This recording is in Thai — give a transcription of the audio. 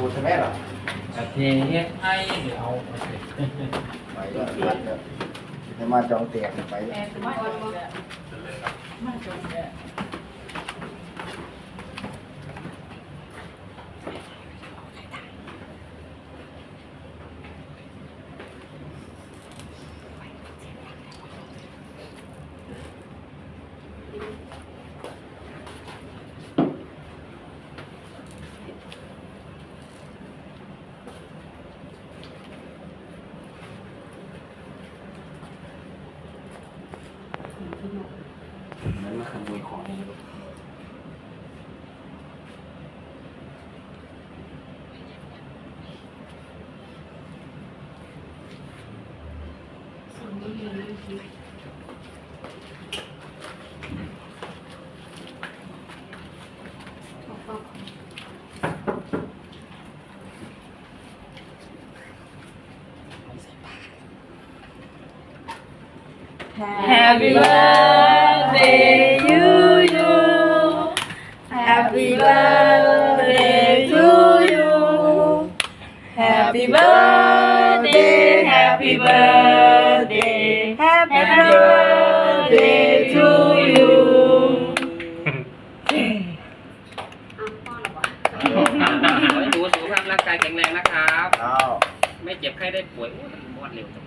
สูตรใช่ไหมหรอกระเทียมเฮ็ดให้เดี๋ยวเอาไปเสร็จไปแล้วรัดแล้วจะมาจองเตียงไปแล้วแม่สมัยก่อนเนี่ยมาจนเนี่ย นั้นมาขโมยของในรถ Happy birthday Happy birthday to you Happy birthday Happy birthday Happy birthday to you ขอให้หนูสุขภาพร่างกายแข็งแรงนะครับ อ้าว ไม่เจ็บไข้ได้ป่วยโอ้ยมันมอดเร็วจัง